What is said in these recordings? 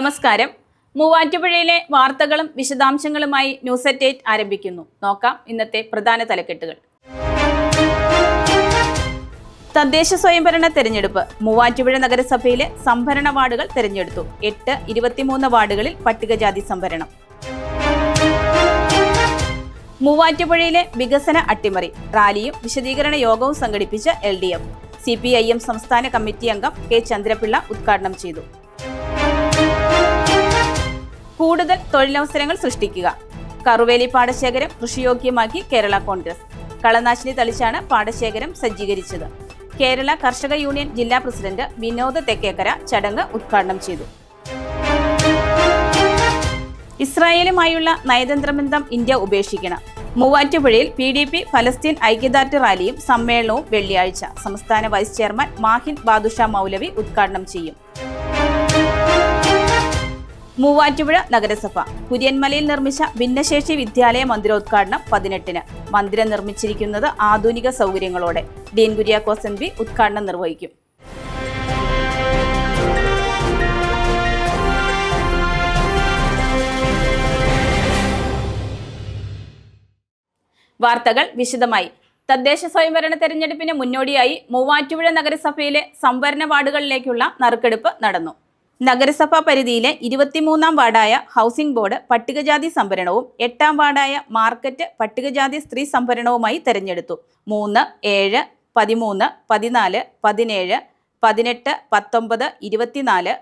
നമസ്കാരം. മൂവാറ്റുപുഴയിലെ വാർത്തകളും വിശദാംശങ്ങളുമായി ന്യൂസ് അറ്റ് എയ്റ്റ് ആരംഭിക്കുന്നു. നോക്കാം ഇന്നത്തെ പ്രധാന തലക്കെട്ടുകൾ. തദ്ദേശ സ്വയംഭരണ തെരഞ്ഞെടുപ്പ്. മൂവാറ്റുപുഴ നഗരസഭയിലെ സംഭരണ വാർഡുകൾ തെരഞ്ഞെടുത്തു. എട്ട് ഇരുപത്തിമൂന്ന് വാർഡുകളിൽ പട്ടികജാതി സംഭരണം മൂവാറ്റുപുഴയിലെ വികസന അട്ടിമറി. റാലിയും വിശദീകരണ യോഗവും സംഘടിപ്പിച്ച L D F. C P I M സംസ്ഥാന കമ്മിറ്റി അംഗം കെ ചന്ദ്രപിള്ള ഉദ്ഘാടനം ചെയ്തു. കൂടുതൽ തൊഴിലവസരങ്ങൾ സൃഷ്ടിക്കുക. കറുവേലി പാടശേഖരം കൃഷിയോഗ്യമാക്കി കേരള കോൺഗ്രസ്. കളനാശിനി തളിച്ചാണ് പാടശേഖരം സജ്ജീകരിച്ചത്. കേരള കർഷക യൂണിയൻ ജില്ലാ പ്രസിഡന്റ് വിനോദ് തെക്കേക്കര ചടങ്ങ് ഉദ്ഘാടനം ചെയ്തു. ഇസ്രായേലുമായുള്ള നയതന്ത്ര ബന്ധം ഇന്ത്യ ഉപേക്ഷിക്കണം. മൂവാറ്റുപുഴയിൽ പി ഡി പി ഫലസ്തീൻ ഐക്യദാർഢ്യ റാലിയും സമ്മേളനവും വെള്ളിയാഴ്ച. സംസ്ഥാന വൈസ് ചെയർമാൻ മാഹിൻ ബാദുഷ മൗലവി ഉദ്ഘാടനം ചെയ്യും. മൂവാറ്റുപുഴ നഗരസഭ. കുര്യൻമലയിൽ നിർമ്മിച്ച ഭിന്നശേഷി വിദ്യാലയ മന്ദിരോദ്ഘാടനം പതിനെട്ടിന്. മന്ദിരം നിർമ്മിച്ചിരിക്കുന്നത് ആധുനിക സൗകര്യങ്ങളോടെ. ഡീൻ കുര്യാക്കോസ് എം പി ഉദ്ഘാടനം നിർവഹിക്കും. വാർത്തകൾ വിശദമായി. തദ്ദേശ സ്വയംഭരണ തെരഞ്ഞെടുപ്പിന് മുന്നോടിയായി മൂവാറ്റുപുഴ നഗരസഭയിലെ സംവരണ വാർഡുകളിലേക്കുള്ള നറുക്കെടുപ്പ് നടന്നു. നഗരസഭാ പരിധിയിലെ ഇരുപത്തിമൂന്നാം വാർഡായ ഹൗസിംഗ് ബോർഡ് പട്ടികജാതി സംഭരണവും എട്ടാം വാർഡായ മാർക്കറ്റ് പട്ടികജാതി സ്ത്രീ സംഭരണവുമായി തെരഞ്ഞെടുത്തു. മൂന്ന് ഏഴ് പതിമൂന്ന് പതിനാല് പതിനേഴ് പതിനെട്ട് പത്തൊമ്പത് ഇരുപത്തിനാല്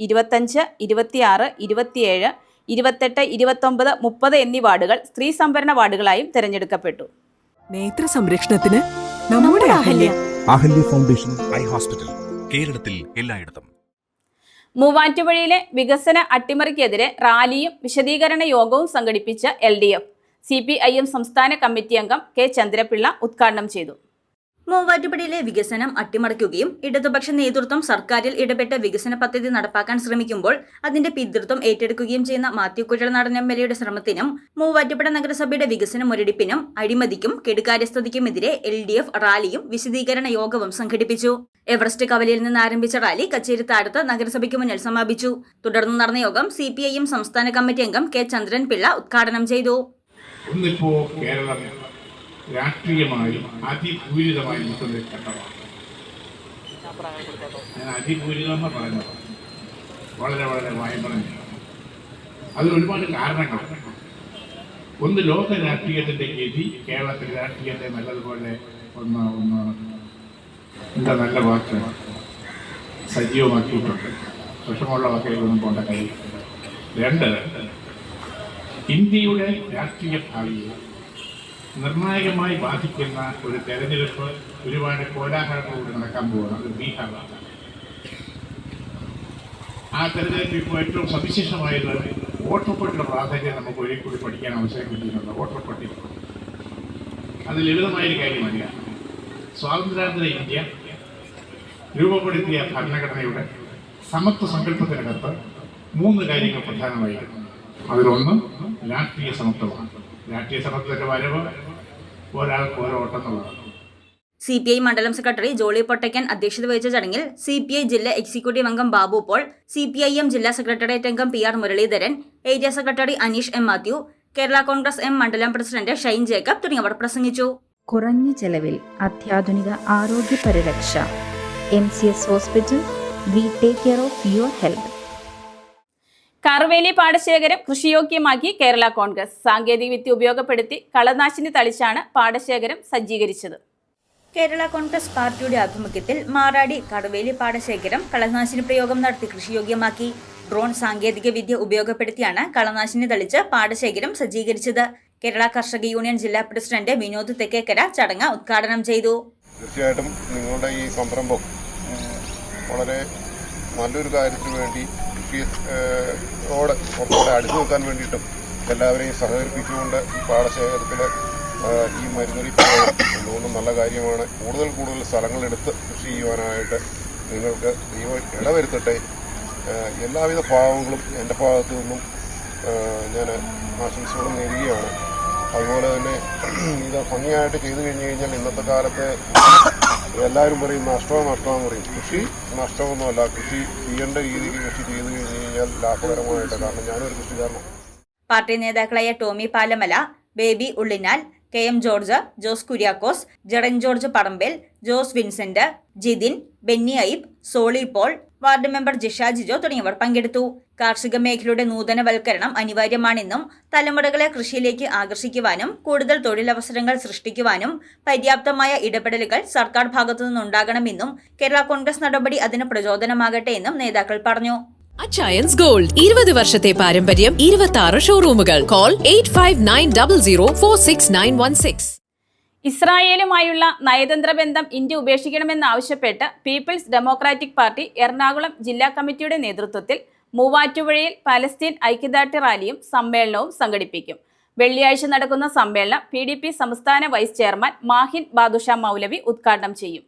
ഇരുപത്തഞ്ച് ഇരുപത്തിയാറ് ഇരുപത്തിയേഴ് ഇരുപത്തെട്ട് ഇരുപത്തൊമ്പത് മുപ്പത് എന്നീ വാർഡുകൾ സ്ത്രീ സംഭരണ വാർഡുകളായും തെരഞ്ഞെടുക്കപ്പെട്ടു. നേത്ര സംരക്ഷണത്തിന് നമ്മുടെ Ahalya. Ahalya foundation eye hospital കേരളത്തിൽ എല്ലായിടത്തും. മൂവാറ്റുപുഴയിലെ വികസന അട്ടിമറിക്കെതിരെ റാലിയും വിശദീകരണ യോഗവും സംഘടിപ്പിച്ച L D F. C P I M സംസ്ഥാന കമ്മിറ്റി അംഗം കെ ചന്ദ്രപിള്ള ഉദ്ഘാടനം ചെയ്തു. മൂവാറ്റുപുഴയിലെ വികസനം അട്ടിമറിക്കുകയും ഇടതുപക്ഷ നേതൃത്വം സർക്കാരിൽ ഇടപെട്ട് വികസന പദ്ധതി നടപ്പാക്കാൻ ശ്രമിക്കുമ്പോൾ അതിന്റെ പിതൃത്വം ഏറ്റെടുക്കുകയും ചെയ്യുന്ന മാത്യു കുഴൽനാടൻ എം എൽ എയുടെ ശ്രമത്തിനും മൂവാറ്റുപുഴ നഗരസഭയുടെ വികസന മുരടിപ്പിനും അഴിമതിക്കും കെടുകാര്യസ്ഥതയ്ക്കുമെതിരെ എൽ ഡി എഫ് റാലിയും വിശദീകരണ യോഗവും സംഘടിപ്പിച്ചു. എവറസ്റ്റ് കവലയിൽ നിന്ന് ആരംഭിച്ച റാലി കച്ചേരി താഴത്ത് നഗരസഭയ്ക്ക് മുന്നിൽ സമാപിച്ചു. തുടർന്ന് നടന്ന യോഗം സി സംസ്ഥാന കമ്മിറ്റി അംഗം കെ ചന്ദ്രൻ പിള്ള ഉദ്ഘാടനം ചെയ്തു. ഇന്നിപ്പോ കേരളം രാഷ്ട്രീയമായി അതിപൂരിതമായും നിൽക്കുന്ന ഘട്ടമാണ്. ഞാൻ അതിപൂരിതം എന്ന് പറയുന്നത് വളരെ വളരെ വായ്പറഞ്ഞ അതിന് ഒരുപാട് കാരണങ്ങളുണ്ട്. ഒന്ന് ലോക രാഷ്ട്രീയത്തിന്റെ ഗതി കേരളത്തിലെ രാഷ്ട്രീയത്തെ നല്ലതുപോലെ ഒന്ന് ഒന്ന് എന്താ നല്ല വാക്ക്? സജീവമാക്കിയിട്ടുണ്ട്. വിഷമമുള്ള വാക്കുകളൊന്നും പോണ്ട കാര്യം രണ്ട് ഇന്ത്യയുടെ രാഷ്ട്രീയ ഭാവിയെ നിർണായകമായി ബാധിക്കുന്ന ഒരു തെരഞ്ഞെടുപ്പ് ഒരുപാട് കോലാഹലങ്ങളോട് നടക്കാൻ പോവുകയാണ്. അത് ബീഹാറാണ് ആ തെരഞ്ഞെടുപ്പ് ഇപ്പോൾ ഏറ്റവും സവിശേഷമായത് വോട്ടർ പട്ടിക പ്രാധാന്യം നമുക്ക് ഒരേ കൂടി പഠിക്കാൻ അവസരം കിട്ടിയിട്ടുണ്ട്. വോട്ടർ പട്ടിക അത് ലളിതമായൊരു കാര്യമല്ല. സ്വാതന്ത്ര്യാനന്തര ഇന്ത്യ രൂപപ്പെടുത്തിയ ഭരണഘടനയുടെ സമത്വ സങ്കല്പത്തിനകത്ത് മൂന്ന് കാര്യങ്ങൾ പ്രധാനമായിരുന്നു. അതിലൊന്ന് രാഷ്ട്രീയ സമത്വമാണ്. രാഷ്ട്രീയ സമത്വത്തിന്റെ വരവ് ഒരാൾക്ക് ഓരോ ഓട്ടം എന്നുള്ളതാണ് സി പി ഐ മണ്ഡലം സെക്രട്ടറി ജോളി പൊട്ടയ്ക്കൻ അധ്യക്ഷത വഹിച്ച ചടങ്ങിൽ സി പി ഐ ജില്ലാ എക്സിക്യൂട്ടീവ് അംഗം Babu Paul C P I M ജില്ലാ സെക്രട്ടേറിയറ്റ് അംഗം P R Muraleedharan area secretary Aneesh M Mathew Kerala Congress M മണ്ഡലം പ്രസിഡന്റ് ഷൈൻ ജേക്കബ് തുടങ്ങിയവർ പ്രസംഗിച്ചു. കുറഞ്ഞ ചെലവിൽ അത്യാധുനിക ആരോഗ്യ പരിരക്ഷ M C S hospital we take care of your health Karuveli പാടശേഖരം കൃഷിയോഗ്യമാക്കി കേരള കോൺഗ്രസ്. സാങ്കേതികവിദ്യ ഉപയോഗപ്പെടുത്തി കളനാശിനി തളിച്ചാണ് പാടശേഖരം സജ്ജീകരിച്ചത്. കേരള കോൺഗ്രസ് പാർട്ടിയുടെ ആഭിമുഖ്യത്തിൽ മാറാടി കടവേലി പാടശേഖരം കളനാശിനി പ്രയോഗം നടത്തി കൃഷിയോഗ്യമാക്കി. ഡ്രോൺ സാങ്കേതിക വിദ്യ ഉപയോഗപ്പെടുത്തിയാണ് കളനാശിനി തളിച്ച് പാടശേഖരം സജ്ജീകരിച്ചത്. കേരള കർഷക യൂണിയൻ ജില്ലാ പ്രസിഡന്റ് വിനോദ് തെക്കേക്കര ചടങ്ങ് ഉദ്ഘാടനം ചെയ്തു. തീർച്ചയായിട്ടും നിങ്ങളുടെ ഈ സംരംഭം വളരെ നല്ലൊരു കാര്യത്തിന് വേണ്ടി കൃഷിയോട് കുറച്ചുകൂടെ അടുത്ത് നിൽക്കാൻ വേണ്ടിയിട്ടും എല്ലാവരെയും സഹകരിപ്പിച്ചുകൊണ്ട് ഈ പാടശേഖരത്തിൽ ഈ മരുന്നൊരു എന്തുകൊണ്ടും നല്ല കാര്യമാണ്. കൂടുതൽ കൂടുതൽ സ്ഥലങ്ങളെടുത്ത് കൃഷി ചെയ്യുവാനായിട്ട് നിങ്ങൾക്ക് ദൈവം ഇടവരുത്തട്ടെ. എല്ലാവിധ ഭാവങ്ങളും എന്റെ ഭാഗത്തു നിന്നും ഞാൻ ആശംസകളും നേരുകയാണ്. അതുപോലെ തന്നെ ഇത് ഭംഗിയായിട്ട് ചെയ്തു കഴിഞ്ഞു കഴിഞ്ഞാൽ ഇന്നത്തെ കാലത്ത് എല്ലാവരും പറയും നഷ്ടമോ നഷ്ടമെന്ന് പറയും. കൃഷി നഷ്ടമൊന്നുമല്ല. കൃഷി ചെയ്യേണ്ട രീതിക്ക് കൃഷി ചെയ്ത് കഴിഞ്ഞു കഴിഞ്ഞാൽ ലാഭകരമായിട്ട് കാരണം ഞാനൊരു കൃഷിക്കാരനാണ്. പാർട്ടി നേതാക്കളായ Tomy Palamala Baby Ullinal K M George Jose Kuriakose Jadon George Parambel Jose Vincent Jithin Benny ഐബ് Soly Paul ward member Jisha Jijo തുടങ്ങിയവർ പങ്കെടുത്തു. കാർഷിക മേഖലയുടെ നൂതനവൽക്കരണം അനിവാര്യമാണെന്നും തലമുറകളെ കൃഷിയിലേക്ക് ആകർഷിക്കുവാനും കൂടുതൽ തൊഴിലവസരങ്ങൾ സൃഷ്ടിക്കുവാനും പര്യാപ്തമായ ഇടപെടലുകൾ സർക്കാർ ഭാഗത്തു നിന്നുണ്ടാകണമെന്നും കേരള കോൺഗ്രസ് നടപടി അതിന് പ്രചോദനമാകട്ടെ എന്നും നേതാക്കൾ പറഞ്ഞു. അച്ചയൻസ് ഗോൾഡ് ഇരുപത് വർഷത്തെ പാരമ്പര്യം ഇരുപത്തി ആറ് ഷോറൂമുകൾ call eight five nine double zero four six nine one six ഇസ്രായേലുമായുള്ള നയതന്ത്ര ബന്ധം ഇന്ത്യ ഉപേക്ഷിക്കണമെന്നാവശ്യപ്പെട്ട് പീപ്പിൾസ് ഡെമോക്രാറ്റിക് പാർട്ടി എറണാകുളം ജില്ലാ കമ്മിറ്റിയുടെ നേതൃത്വത്തിൽ മൂവാറ്റുപുഴയിൽ പലസ്തീൻ ഐക്യദാർഢ്യ റാലിയും സമ്മേളനവും സംഘടിപ്പിക്കും. വെള്ളിയാഴ്ച നടക്കുന്ന സമ്മേളനം പി സംസ്ഥാന വൈസ് ചെയർമാൻ മാഹിൻ ബാദുഷ മൗലവി ഉദ്ഘാടനം ചെയ്യും.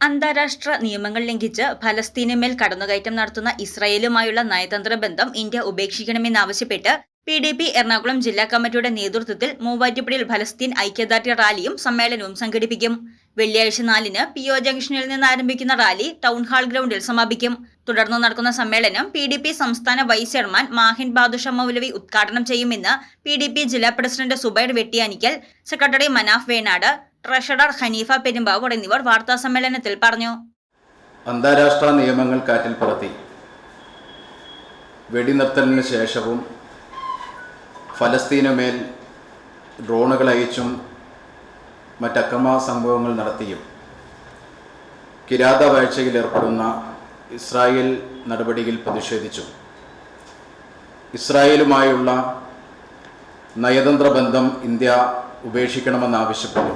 അന്താരാഷ്ട്ര നിയമങ്ങൾ ലംഘിച്ച് ഫലസ്തീനുമേൽ കടന്നുകയറ്റം നടത്തുന്ന ഇസ്രായേലുമായുള്ള നയതന്ത്ര ബന്ധം ഇന്ത്യ ഉപേക്ഷിക്കണമെന്നാവശ്യപ്പെട്ട് പി ഡി പി എറണാകുളം ജില്ലാ കമ്മിറ്റിയുടെ നേതൃത്വത്തിൽ മൂവാറ്റുപുഴയിൽ ഫലസ്തീൻ ഐക്യദാർഢ്യ റാലിയും സമ്മേളനവും സംഘടിപ്പിക്കും. വെള്ളിയാഴ്ച നാലിന് പി ഒ ജംഗ്ഷനിൽ നിന്ന് ആരംഭിക്കുന്ന റാലി ടൗൺ ഹാൾ ഗ്രൗണ്ടിൽ സമാപിക്കും. തുടർന്ന് നടക്കുന്ന സമ്മേളനം പി ഡി പി സംസ്ഥാന വൈസ് ചെയർമാൻ മാഹിൻ ബാദുഷ മൗലവി ഉദ്ഘാടനം ചെയ്യുമെന്ന് പി ഡി പി ജില്ലാ president Subair Vettiyanickal secretary Manaf Venad treasurer Haneefa Perumbavoor എന്നിവർ വാർത്താ സമ്മേളനത്തിൽ പറഞ്ഞു. അന്താരാഷ്ട്ര നിയമങ്ങൾ കാറ്റിൽ പറത്തി. വെടിനിർത്തലിന് ശേഷവും ഫലസ്തീനുമേൽ ഡ്രോണുകൾ അയച്ചും മറ്റക്രമ സംഭവങ്ങൾ നടത്തിയും കിരാത വാഴ്ചയിൽ ഏർപ്പെടുന്ന ഇസ്രായേൽ നടപടിയിൽ പ്രതിഷേധിച്ചു. ഇസ്രായേലുമായുള്ള നയതന്ത്ര ബന്ധം ഇന്ത്യ ഉപേക്ഷിക്കണമെന്നാവശ്യപ്പെട്ടു.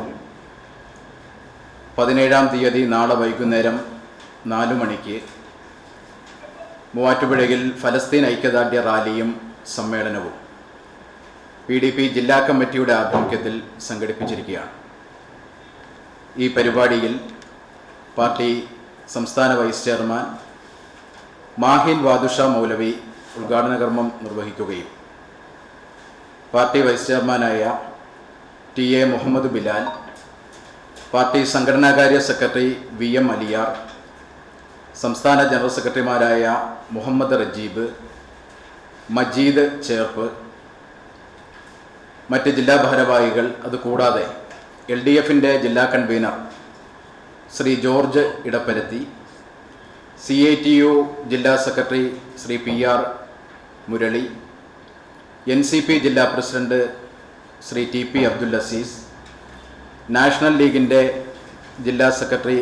പതിനേഴാം തീയതി നാളെ വൈകുന്നേരം നാലു മണിക്ക് മൂവാറ്റുപുഴയിൽ ഫലസ്തീൻ ഐക്യദാർഢ്യ റാലിയും സമ്മേളനവും. പി ഡി പി ജില്ലാ കമ്മിറ്റിയുടെ ആഭിമുഖ്യത്തിൽ സംഘടിപ്പിച്ചിരിക്കുകയാണ്. ഈ പരിപാടിയിൽ പാർട്ടി സംസ്ഥാന വൈസ് ചെയർമാൻ മാഹിൻ വാദുഷ മൗലവി ഉദ്ഘാടന കർമ്മം നിർവഹിക്കുകയും പാർട്ടി വൈസ് ചെയർമാനായ T A Muhammad Bilal party സംഘടനാകാര്യ secretary V M Aliyar സംസ്ഥാന ജനറൽ സെക്രട്ടറിമാരായ മുഹമ്മദ് റജീബ് മജീദ് ചേർപ്പ് മറ്റ് ജില്ലാ ഭാരവാഹികൾ അതുകൂടാതെ എൽ ഡി എഫിന്റെ ജില്ലാ convener Shri George Edapparathy C I T U ജില്ലാ secretary Shri P R Murali N C P ജില്ലാ president Shri T P Abdul Azeez national ലീഗിന്റെ ജില്ലാ സെക്രട്ടറി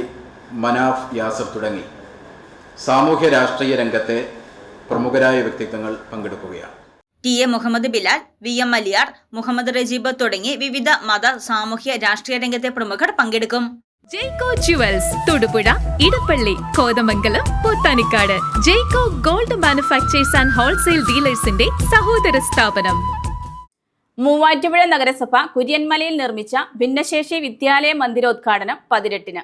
മനാഫ് യാസർ തുടങ്ങി. സാമൂഹ്യ രാഷ്ട്രീയ രംഗത്തെ പ്രമുഖരായ വ്യക്തിത്വങ്ങൾ പങ്കെടുക്കുകയാണ്. T A Muhammad Bilal V M Aliyar Muhammad Rajeeb തുടങ്ങി വിവിധ മത സാമൂഹ്യ രാഷ്ട്രീയ രംഗത്തെ പ്രമുഖർ പങ്കെടുക്കും. Jaico jewels Thodupuzha Edappally Kothamangalam Pothanicad Jaico gold manufacturers and wholesale ഡീലേഴ്സിന്റെ സഹോദര സ്ഥാപനം. മൂവാറ്റുപുഴ നഗരസഭ കുര്യൻമലയിൽ നിർമ്മിച്ച ഭിന്നശേഷി വിദ്യാലയ മന്ദിരോദ്ഘാടനം പതിനെട്ടിന്.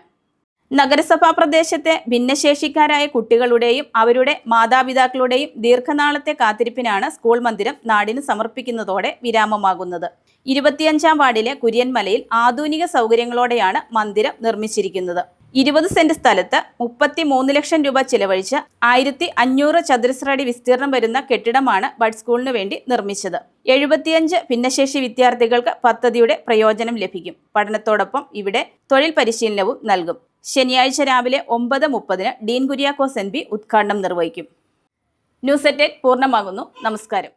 നഗരസഭാ പ്രദേശത്തെ ഭിന്നശേഷിക്കാരായ കുട്ടികളുടെയും അവരുടെ മാതാപിതാക്കളുടെയും ദീർഘനാളത്തെ കാത്തിരിപ്പിനാണ് സ്കൂൾ മന്ദിരം നാടിന് സമർപ്പിക്കുന്നതോടെ വിരാമമാകുന്നത്. ഇരുപത്തിയഞ്ചാം വാർഡിലെ കുര്യൻമലയിൽ ആധുനിക സൗകര്യങ്ങളോടെയാണ് മന്ദിരം നിർമ്മിച്ചിരിക്കുന്നത്. ഇരുപത് സെന്റ് സ്ഥലത്ത് മുപ്പത്തി മൂന്ന് ലക്ഷം രൂപ ചിലവഴിച്ച് ആയിരത്തി അഞ്ഞൂറ് ചതുരശ്ര അടി വിസ്തീർണം വരുന്ന കെട്ടിടമാണ് ബഡ് സ്കൂളിന് വേണ്ടി നിർമ്മിച്ചത്. എഴുപത്തിയഞ്ച് ഭിന്നശേഷി വിദ്യാർത്ഥികൾക്ക് പദ്ധതിയുടെ പ്രയോജനം ലഭിക്കും. പഠനത്തോടൊപ്പം ഇവിടെ തൊഴിൽ പരിശീലനവും നൽകും. ശനിയാഴ്ച രാവിലെ ഒമ്പത് മുപ്പതിന് ഡീൻ കുര്യാക്കോസ് എൻ പി ഉദ്ഘാടനം നിർവഹിക്കും. ന്യൂസ് എറ്റേറ്റ് പൂർണമാകുന്നു. നമസ്കാരം.